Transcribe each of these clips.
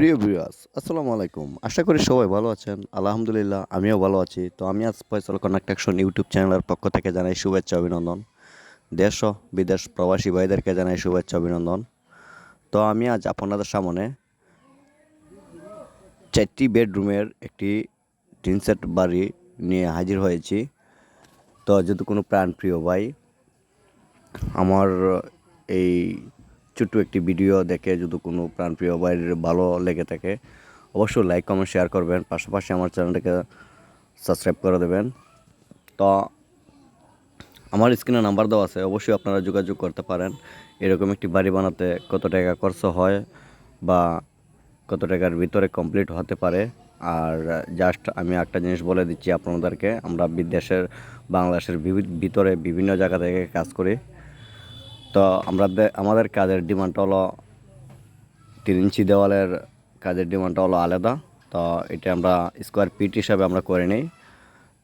প্রিয় ভিউয়ার্স আসসালামু আলাইকুম। আশা করি সবাই ভালো আছেন। আলহামদুলিল্লাহ, আমিও ভালো আছি। তো আমি আজ ফয়সাল কনেকটেকশন ইউটিউব চ্যানেলের পক্ষ থেকে জানাই শুভেচ্ছা, অভিনন্দন। দেশ বিদেশ প্রবাসী ভাইদেরকে জানাই শুভেচ্ছা, অভিনন্দন। তো আমি আজ আপনাদের সামনে চারটি বেডরুমের একটি টিন সেট বাড়ি নিয়ে হাজির হয়েছি। তো যদি কোনো প্রাণপ্রিয় ভাই, আমার এই ছোট্ট একটি ভিডিও দেখে যদি কোনো প্রাণপ্রিয় ভাইয়ের ভালো লেগে থাকে, অবশ্যই লাইক কমেন্ট শেয়ার করবেন। পাশাপাশি আমার চ্যানেলটাকে সাবস্ক্রাইব করে দেবেন। তো আমার স্ক্রিনে নাম্বার দেওয়া আছে, অবশ্যই আপনারা যোগাযোগ করতে পারেন। এরকম একটি বাড়ি বানাতে কত টাকা খরচ হয় বা কত টাকার ভিতরে কমপ্লিট হতে পারে। আর জাস্ট আমি একটা জিনিস বলে দিচ্ছি আপনাদেরকে, আমরা বিদেশের, বাংলাদেশের ভিতরে বিভিন্ন জায়গা থেকে কাজ করি। তো আমরা আমাদের কাজের ডিমান্ডটা হলো তিন ইঞ্চি দেওয়ালের কাজের ডিমান্ডটা হলো আলাদা। তো এটা আমরা স্কোয়ার ফিট হিসাবে আমরা করে নিই।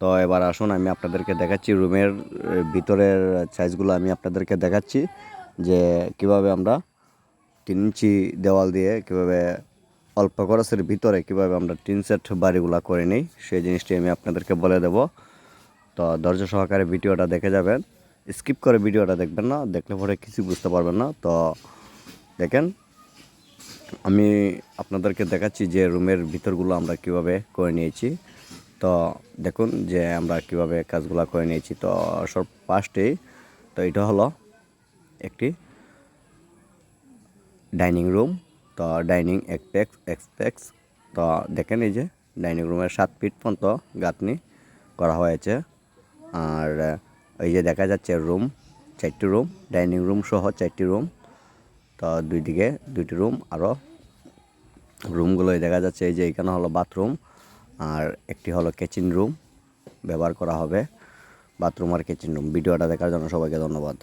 তো এবার আসুন, আমি আপনাদেরকে দেখাচ্ছি রুমের ভিতরের সাইজগুলো আমি আপনাদেরকে দেখাচ্ছি। যে কীভাবে আমরা তিন ইঞ্চি দেওয়াল দিয়ে কীভাবে অল্প খরচের ভিতরে কীভাবে আমরা টিন সেট বাড়িগুলো করে নিই, সেই জিনিসটি আমি আপনাদেরকে বলে দেব। তো ধৈর্য সহকারে ভিডিওটা দেখে যাবেন। স্কিপ করে ভিডিওটা দেখবেন না, দেখলে পরে কিছু বুঝতে পারবেন না। তো দেখেন, আমি আপনাদেরকে দেখাচ্ছি যে রুমের ভিতরগুলো আমরা কীভাবে করে নিয়েছি। তো দেখুন যে আমরা কীভাবে কাজগুলো করে নিয়েছি। তো সব ফার্স্টেই তো এটা হলো একটি ডাইনিং রুম। তো ডাইনিং এক্সপেক্স এক্সপেক্স তো দেখেন এই যে, ডাইনিং রুমের সাত ফিট পর্যন্ত গাঁথনি করা হয়েছে। আর এই যে দেখা যাচ্ছে রুম চারটি রুম ডাইনিং রুম সহ চারটি রুম তো দুই দিকে দুইটি রুম আরও রুমগুলোই দেখা যাচ্ছে। এই যে এখানে হলো বাথরুম আর একটি হলো কিচেন রুম ব্যবহার করা হবে বাথরুম আর কিচেন রুম ভিডিওটা দেখার জন্য সবাইকে ধন্যবাদ।